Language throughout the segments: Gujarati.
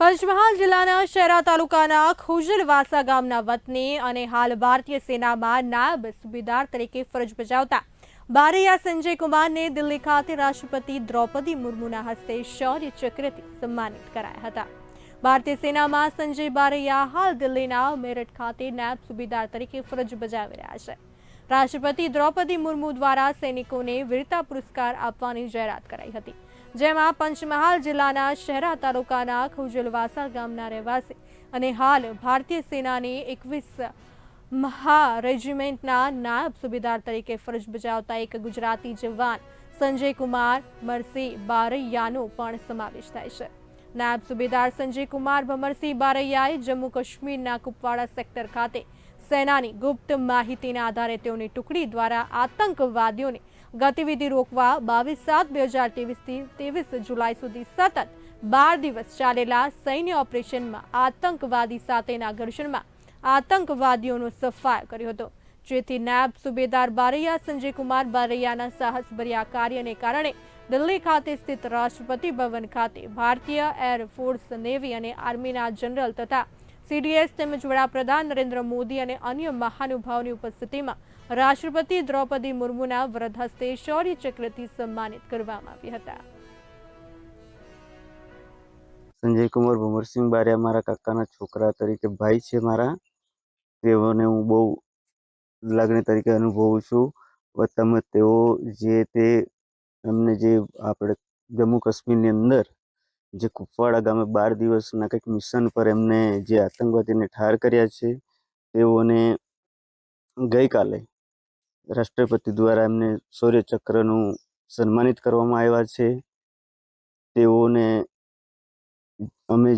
પંચમહાલ જિલ્લાના શહેરા તાલુકાના ખુજલવાસા ગામના વતની અને હાલ ભારતીય સેનામાં નાયબ સુબેદાર તરીકે ફરજ બજાવતા બારૈયા સંજય કુમારને દિલ્હી ખાતે રાષ્ટ્રપતિ દ્રૌપદી મુર્મુના હસ્તે શૌર્ય ચક્રથી સન્માનિત કરાયા હતા. ભારતીય સેનામાં સંજય બારૈયા હાલ દિલ્હીના મેરઠ ખાતે નાયબ સુબેદાર તરીકે ફરજ બજાવી રહ્યા છે. રાષ્ટ્રપતિ દ્રૌપદી મુર્મુ દ્વારા સૈનિકોને વીરતા પુરસ્કાર આપવાની જાહેરાત કરાઈ હતી. જેમાં પંચમહાલ જિલ્લાના શહેરા તાલુકાના ખુજલવાસા ગામના રહેવાસી અને હાલ ભારતીય સેનાની એકવીસ મહા રેજિમેન્ટના નાયબ સુબેદાર તરીકે ફરજ બજાવતા એક ગુજરાતી જવાન સંજય કુમાર મરસી બારૈયાનો પણ સમાવેશ થાય છે. નાયબ સુબેદાર સંજય કુમાર ભમરસિંહ બારૈયાએ જમ્મુ કાશ્મીરના કુપવાડા સેક્ટર ખાતે સેનાની ગુપ્ત માહિતીના આધારે તેઓની ટુકડી દ્વારા આતંકવાદીઓની ગતિવિધિ રોકવા બાવીસ સાત બે હજાર ત્રેવીસથી ત્રેવીસ જુલાઈ સુધી સતત બાર દિવસ ચાલેલા સૈન્ય ઓપરેશનમાં આતંકવાદી સાથેના ઘર્ષણમાં આતંકવાદીઓનો સફાયો કર્યો હતો. જેથી નાયબ સુબેદાર બારૈયા સંજય કુમાર બારૈયાના સાહસભર્યા કાર્યને કારણે દિલ્હી ખાતે સ્થિત રાષ્ટ્રપતિ ભવન ખાતે ભારતીય એરફોર્સ નેવી અને આર્મીના જનરલ તથા સીડીએસ તેમજ વડાપ્રધાન નરેન્દ્ર મોદી અને અન્ય મહાનુભાવોની ઉપસ્થિતિમાં રાષ્ટ્રપતિ દ્રૌપદી મુર્મુના વ્રત હસ્તે શૌર્ય ચક્રથી સન્માનિત કરવામાં આવ્યા હતા. સંજય કુમાર ભમરસિંહ બારિયા મારા કાકાના છોકરા તરીકે ભાઈ છે મારા. તેઓને હું બહુ લાગણી તરીકે અનુભવું છું. તમે તેઓ જે તે એમને જે આપણે જમ્મુ કાશ્મીરની અંદર જે કુપવાડા ગામે બાર દિવસના કંઈક મિશન પર એમને જે આતંકવાદીને ઠાર કર્યા છે, તેઓને ગઈકાલે રાષ્ટ્રપતિ દ્વારા એમને શૌર્યચક્રનું સન્માનિત કરવામાં આવ્યા છે. તેઓને અમે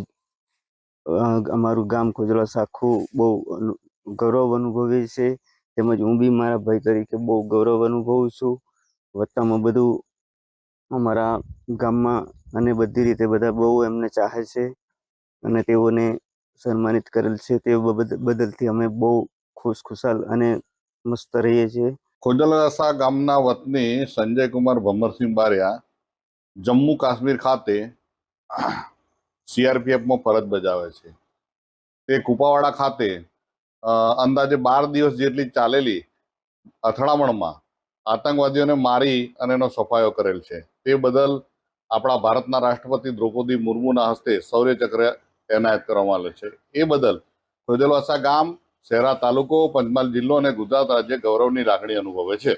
અમારું ગામ ખોજલા આખું બહુ ગૌરવ અનુભવીએ છે તેમજ હું બી મારા ભાઈ તરીકે બહુ ગૌરવ અનુભવું છું. વત્તામાં બધું અમારા ગામમાં અને બધી રીતે બધા બહુ એમને ચાહે છે અને તેઓને સન્માનિત કરેલ છે. તે બદ- બદલથી અમે બહુ ખુશ ખુશાલ અને મસ્ત રહીએ છીએ. ખોજલરસા ગામના વતની સંજય કુમાર ભમરસિંહ બારિયા જમ્મુ કાશ્મીર ખાતે સીઆરપીએફમાં ફરજ બજાવે છે. તે કુપાવાડા ખાતે અંદાજે બાર દિવસ જેટલી ચાલેલી અથડામણમાં આતંકવાદીઓને મારી અને એનો સફાયો કરેલ છે. તે બદલ આપણા ભારતના રાષ્ટ્રપતિ દ્રૌપદી મુર્મુના હસ્તે શૌર્ય ચક્ર એનાયત કરવામાં આવેલ છે. એ બદલ ખોજલવાસા ગામ શહેરા તાલુકો પંચમહાલ જિલ્લો અને ગુજરાત રાજ્ય ગૌરવની લાગણી અનુભવે છે.